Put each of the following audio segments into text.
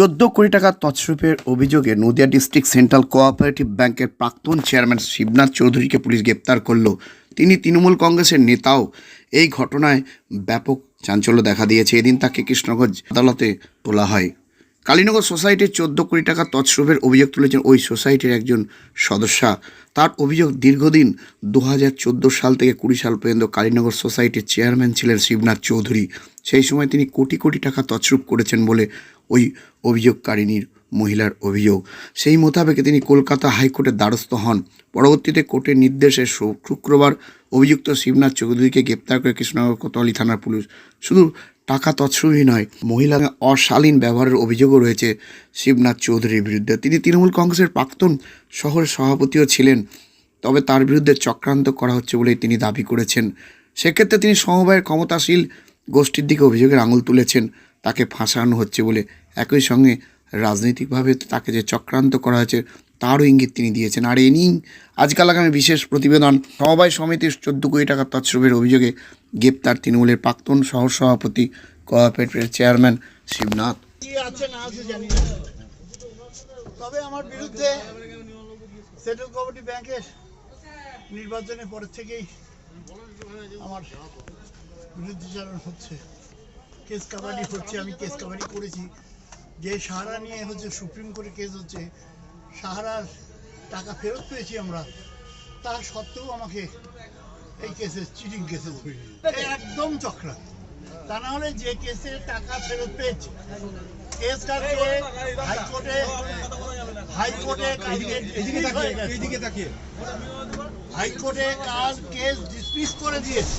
চোদ্দ কোটি টাকা তছরূপের অভিযোগে নদিয়া ডিস্ট্রিক্ট সেন্ট্রাল কোঅপারেটিভ ব্যাংকের প্রাক্তন চেয়ারম্যান শিবনাথ চৌধুরীকে পুলিশ গ্রেপ্তার করল। তিনি তৃণমূল কংগ্রেসের নেতাও। এই ঘটনায় ব্যাপক চাঞ্চল্য দেখা দিয়েছে। এদিন তাকে কৃষ্ণগঞ্জ আদালতে তোলা হয়। কালীনগর সোসাইটির চোদ্দ কোটি টাকা তছরূপের অভিযোগ তুলেছেন ওই সোসাইটির একজন সদস্যা। তার অভিযোগ দীর্ঘদিন দু হাজার চোদ্দ সাল থেকে কুড়ি সাল পর্যন্ত কালীনগর সোসাইটির চেয়ারম্যান ছিলেন শিবনাথ চৌধুরী। সেই সময় তিনি কোটি কোটি টাকা তছরূপ করেছেন বলে ওই অভিযোগকারিনীর মহিলার অভিযোগ। সেই মোতাবেকে তিনি কলকাতা হাইকোর্টের দ্বারস্থ হন। পরবর্তীতে কোর্টের নির্দেশে শুক্রবার অভিযুক্ত শিবনাথ চৌধুরীকে গ্রেপ্তার করে কৃষ্ণনগর কোতোয়ালি থানার পুলিশ। শুধু টাকা তছরূপই নয়, মহিলা অশালীন ব্যবহারের অভিযোগও রয়েছে শিবনাথ চৌধুরীর বিরুদ্ধে। তিনি তৃণমূল কংগ্রেসের প্রাক্তন শহর সভাপতিও ছিলেন, তবে তার বিরুদ্ধে চক্রান্ত করা হচ্ছে বলেই তিনি দাবি করেছেন। সেক্ষেত্রে তিনি সমবায়ের ক্ষমতাশীল গোষ্ঠীর দিকে অভিযোগের আঙুল তুলেছেন, তাকে ফাঁসানো হচ্ছে বলে। একই সঙ্গে রাজনৈতিকভাবে তাকে যে চক্রান্ত করা হয়েছে, তারও ইঙ্গিত তিনি দিয়েছেন। আর এ নিয়েই আজকাল আগামী বিশেষ প্রতিবেদন, সমবায় সমিতির চোদ্দ কোটি টাকা তৎসবের অভিযোগে গ্রেপ্তার তৃণমূলের প্রাক্তন সহ সভাপতি কোঅপারেটিভের চেয়ারম্যান শিবনাথ। তবে আমার বিরুদ্ধে সেন্ট্রাল ব্যাংকের নির্বাচনের পরের থেকেই আমার বিরুদ্ধচারণ হচ্ছে। কেস কাবাডি হচ্ছে আমি কেস কাবাডি করেছি। যে সাহারা নিয়ে হচ্ছে সুপ্রিম কোর্টে কেস হচ্ছে সাহারার টাকা ফেরত পেয়েছি আমরা। তা সত্ত্বেও আমাকে এই কেসে চিটিং কেসে একদম চক্রান্ত তা না হলে যে কেসে টাকা ফেরত পেয়েছে কেস কাটকে হাইকোর্টে হাইকোর্টে হাইকোর্টে কাজ কেস ডিসমিস করে দিয়েছে।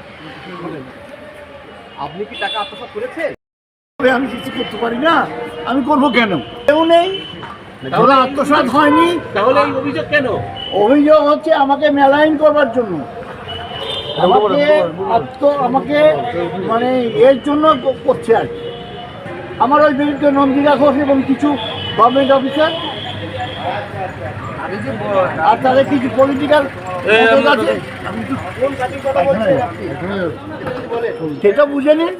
আপনি কি টাকা আত্মসাৎ করেছেন? আমি কিছু করতে পারি না। আমি করব কেন? কেউ নেই। ওরা আত্মসাৎ হয়নি। তাহলে এই অভিযোগ কেন? অভিযোগ হচ্ছে আমাকে মেলাইন করবার জন্য। আমাকে আত্ম আমাকে মানে এর জন্য করছে আর কি। আমার ওই বিরুদ্ধে নন্দিতা ঘোষ এবং কিছু গভর্নমেন্ট অফিসার আর তাদের কিছু পলিটিক্যাল সেটা বুঝে নিন।